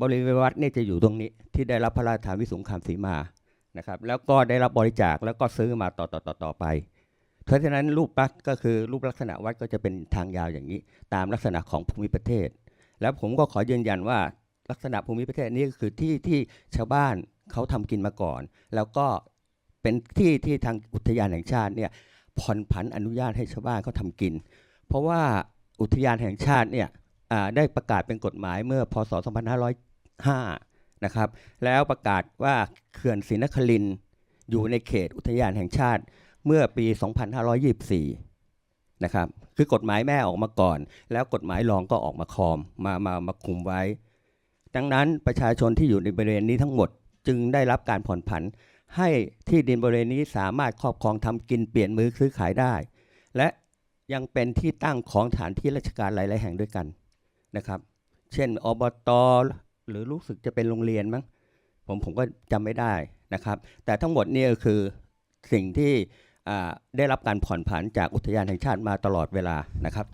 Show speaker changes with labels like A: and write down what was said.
A: บริเวณวัดเนี่ยจะอยู่ตรงนี้ที่ได้รับพระราชทานวิสุงคามสีมานะครับ แล้วก็ได้รับบริจาคแล้วก็ซื้อมาต่อต่อต่อต่อไป เพราะฉะนั้นรูปลักษณ์ก็คือรูปลักษณะวัดก็จะเป็นทางยาวอย่างนี้ ตามลักษณะของภูมิประเทศ แล้วผมก็ขอยืนยันว่าลักษณะภูมิประเทศนี้ก็คือที่ที่ชาวบ้านเขาทำกินมาก่อน แล้วก็เป็นที่ที่ทางอุทยานแห่งชาติเนี่ยผ่อนผันอนุญาตให้ชาวบ้านเขาทำกิน เพราะว่าอุทยานแห่งชาติเนี่ยได้ประกาศเป็นกฎหมายเมื่อพศ 2505นะครับ แล้วประกาศว่าเขื่อนศรีนครินอยู่ในเขตอุทยานแห่งชาติเมื่อปี 2524 นะครับ คือกฎหมายแม่ออกมาก่อน แล้วกฎหมายรองก็ออกมาคอม มามามาคุมไว้ ดังนั้นประชาชนที่อยู่ในบริเวณนี้ทั้งหมดจึงได้รับการผ่อนผัน ให้ที่ดินบริเวณนี้สามารถครอบครองทำกินเปลี่ยนมือซื้อขายได้ และยังเป็นที่ตั้งของฐานที่ราชการหลาย ๆ แห่งด้วยกันนะครับ เช่น อบต หรือรู้สึกจะเป็นโรงเรียนมั้งผมผมก็จำไม่ได้นะครับ แต่ทั้งหมดนี่ก็คือสิ่งที่ได้รับการผ่อนผันจากอุทยานแห่งชาติมาตลอดเวลานะครับ